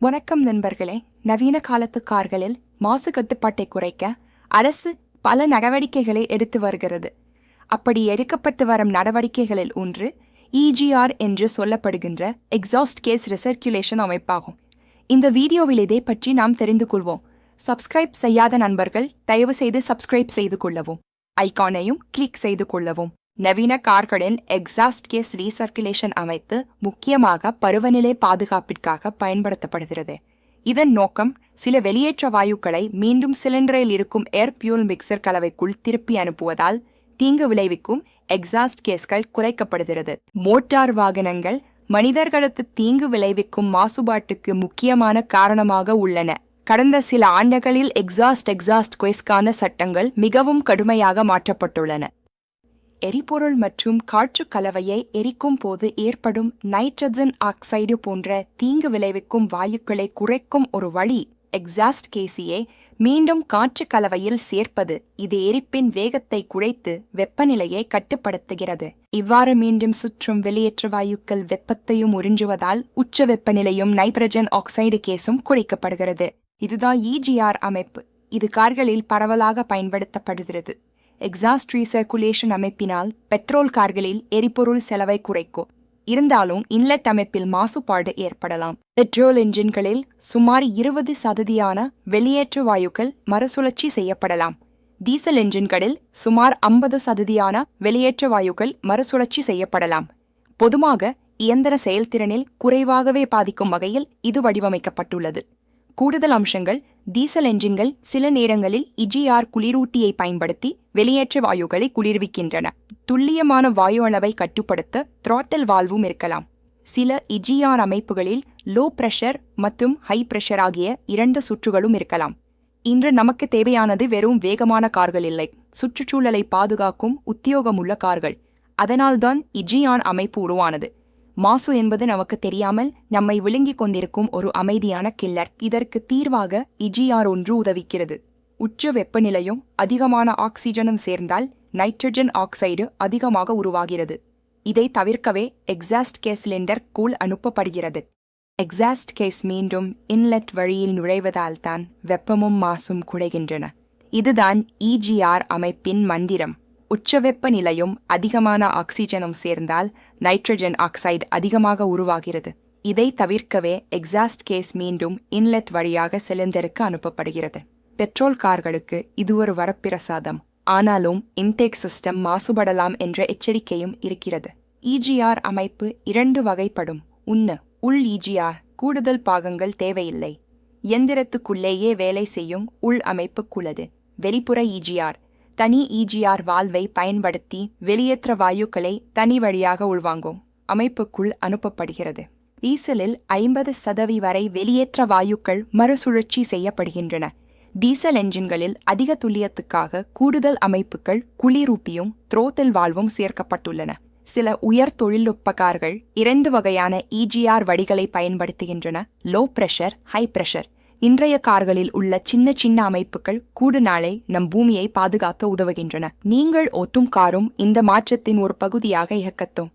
வணக்கம் நண்பர்களே. நவீன காலத்து கார்களில் மாசு கட்டுப்பாட்டை குறைக்க அரசு பல நடவடிக்கைகளை எடுத்து வருகிறது. அப்படி எடுக்கப்பட்டு வரும் நடவடிக்கைகளில் ஒன்று இஜிஆர் என்று சொல்லப்படுகின்ற எக்ஸாஸ்ட் கேஸ் ரிசர்க்குலேஷன் அமைப்பாகும். இந்த வீடியோவில் இதை பற்றி நாம் தெரிந்து கொள்வோம். சப்ஸ்கிரைப் செய்யாத நண்பர்கள் தயவு செய்து சப்ஸ்கிரைப் செய்து கொள்ளவும். ஐகானையும் கிளிக் செய்து கொள்ளவும். நவீன கார்களின் எக்ஸாஸ்ட் கேஸ் ரீசர்க்குலேஷன் அமைத்து முக்கியமாக பருவநிலை பாதுகாப்பிற்காக பயன்படுத்தப்படுகிறது. இதன் நோக்கம் சில வெளியேற்ற வாயுக்களை மீண்டும் சிலிண்டரில் இருக்கும் ஏர் பியூல் மிக்சர் கலவைக்குள் திருப்பி அனுப்புவதால் தீங்கு விளைவிக்கும் எக்ஸாஸ்ட் கேஸ்கள் குறைக்கப்படுகிறது. மோட்டார் வாகனங்கள் மனிதர்களுக்கு தீங்கு விளைவிக்கும் மாசுபாட்டுக்கு முக்கியமான காரணமாக உள்ளன. கடந்த சில ஆண்டுகளில் எக்ஸாஸ்ட் எக்ஸாஸ்ட் குவேஸ்கான சட்டங்கள் மிகவும் கடுமையாக மாற்றப்பட்டுள்ளன. எரிபொருள் மற்றும் காற்று கலவையை எரிக்கும் போது ஏற்படும் நைட்ரஜன் ஆக்சைடு போன்ற தீங்கு விளைவிக்கும் வாயுக்களை குறைக்கும் ஒரு வழி எக்ஸாஸ்ட் கேசியை மீண்டும் காற்று கலவையில் சேர்ப்பது. இது எரிப்பின் வேகத்தை குறைத்து வெப்பநிலையை கட்டுப்படுத்துகிறது. இவ்வாறு மீண்டும் சுற்றும் வெளியேற்ற வாயுக்கள் வெப்பத்தையும் உறிஞ்சுவதால் உச்ச வெப்பநிலையும் நைட்ரஜன் ஆக்சைடு கேஸும் குறைக்கப்படுகிறது. இதுதான் இஜிஆர் அமைப்பு. இது கார்களில் பரவலாக பயன்படுத்தப்படுகிறது. எக்ஸாஸ்ட் ரீசர்க்குலேஷன் அமைப்பினால் பெட்ரோல் கார்களில் எரிபொருள் செலவை குறைக்கும். இருந்தாலும் இன்லெட் அமைப்பில் மாசுபாடு ஏற்படலாம். பெட்ரோல் என்ஜின்களில் சுமார் இருபது சததியான வெளியேற்ற வாயுக்கள் மறுசுழற்சி செய்யப்படலாம். டீசல் என்ஜின்களில் சுமார் ஐம்பது சததியான வெளியேற்ற வாயுக்கள் மறுசுழற்சி செய்யப்படலாம். பொதுவாக இயந்திர செயல்திறனில் குறைவாகவே பாதிக்கும் வகையில் இது வடிவமைக்கப்பட்டுள்ளது. கூடுதல் அம்சங்கள் டீசல் என்ஜின்கள் சில நேரங்களில் இஜிஆர் குளிரூட்டியை பயன்படுத்தி வெளியேற்ற வாயுகளை குளிர்விக்கின்றன. துல்லியமான வாயு அளவை கட்டுப்படுத்த த்ராட்டல் வால்வும் இருக்கலாம். சில இஜிஆர் அமைப்புகளில் லோ பிரஷர் மற்றும் ஹை பிரஷர் ஆகிய இரண்டு சுற்றுகளும் இருக்கலாம். இன்று நமக்கு தேவையானது வெறும் வேகமான கார்கள் இல்லை. சுற்றுச்சூழலை பாதுகாக்கும் உத்தியோகமுள்ள கார்கள். அதனால்தான் இஜியான் அமைப்பு உருவானது. மாசு என்பது நமக்கு தெரியாமல் நம்மை விழுங்கிக் கொண்டிருக்கும் ஒரு அமைதியான கில்லர். இதற்கு தீர்வாக இஜிஆர் ஒன்று உதவிக்கிறது. உச்ச வெப்பநிலையும் அதிகமான ஆக்சிஜனும் சேர்ந்தால் நைட்ரஜன் ஆக்சைடு அதிகமாக உருவாகிறது. இதை தவிர்க்கவே எக்ஸாஸ்ட் கேஸ் சிலிண்டர் கூழ் அனுப்பப்படுகிறது. எக்ஸாஸ்ட் கேஸ் மீண்டும் இன்லெட் வழியில் நுழைவதால் தான் வெப்பமும் மாசும் குறைகின்றன. இதுதான் இஜிஆர் அமைப்பின் மந்திரம். உச்ச வெப்பநிலையும் அதிகமான ஆக்சிஜனும் சேர்ந்தால் நைட்ரஜன் ஆக்சைடு அதிகமாக உருவாகிறது. இதை தவிர்க்கவே எக்ஸாஸ்ட் கேஸ் மீண்டும் இன்லெட் வழியாக சிலிண்டருக்கு அனுப்பப்படுகிறது. பெட்ரோல் கார்களுக்கு இது ஒரு வரப்பிரசாதம். ஆனாலும் இன்டேக் சிஸ்டம் மாசுபடலாம் என்ற எச்சரிக்கையும் இருக்கிறது. இஜிஆர் அமைப்பு இரண்டு வகைப்படும். உன்னு உள் இஜிஆர் கூடுதல் பாகங்கள் தேவையில்லை. எந்திரத்துக்குள்ளேயே வேலை செய்யும் உள் அமைப்புக்குள்ளது. வெளிப்புற இஜிஆர் தனி இஜிஆர் வால்வை பயன்படுத்தி வெளியேற்ற வாயுக்களை தனி வழியாக உள்வாங்கும். அமைப்புக்குள் அனுப்பப்படுகிறது. டீசலில் ஐம்பது சதவி வரை வெளியேற்ற வாயுக்கள் மறுசுழற்சி செய்யப்படுகின்றன. டீசல் என்ஜின்களில் அதிக துல்லியத்துக்காக கூடுதல் அமைப்புகள் குளிரூப்பியும் த்ரோத்தல் வால்வும் சேர்க்கப்பட்டுள்ளன. சில உயர் தொழில்நுட்ப கார்கள் இரண்டு வகையான இஜிஆர் வடிகளை பயன்படுத்துகின்றன. லோ பிரஷர் ஹை பிரஷர் இன்றைய கார்களில் உள்ள சின்ன சின்ன அமைப்புகள் கூடு நாளை நம் பூமியை பாதுகாக்க உதவுகின்றன. நீங்கள் ஓட்டும் காரும் இந்த மாற்றத்தின் ஒரு பகுதியாக இயக்கத்தும்